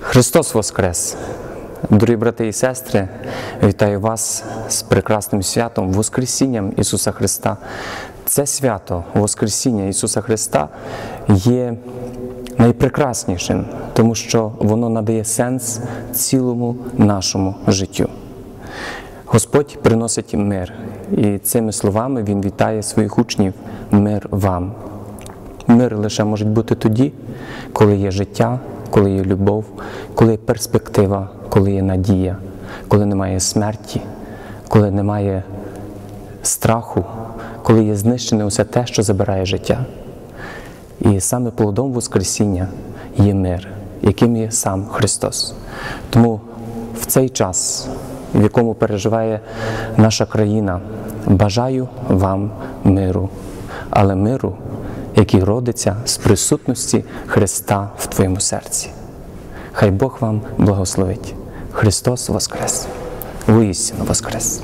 Христос Воскрес! Дорогі брати і сестри, вітаю вас з прекрасним святом, Воскресінням Ісуса Христа. Це свято Воскресіння Ісуса Христа є найпрекраснішим, тому що воно надає сенс цілому нашому життю. Господь приносить мир, і цими словами Він вітає своїх учнів мир вам. Мир лише може бути тоді, коли є життя, коли є любов, коли є перспектива, коли є надія, коли немає смерті, коли немає страху, коли є знищене усе те, що забирає життя. І саме плодом Воскресіння є мир, яким є сам Христос. Тому в цей час, в якому переживає наша країна, бажаю вам миру, але миру, який родиться з присутності Христа в твоєму серці. Хай Бог вам благословить. Христос Воскрес! Воістину Воскрес!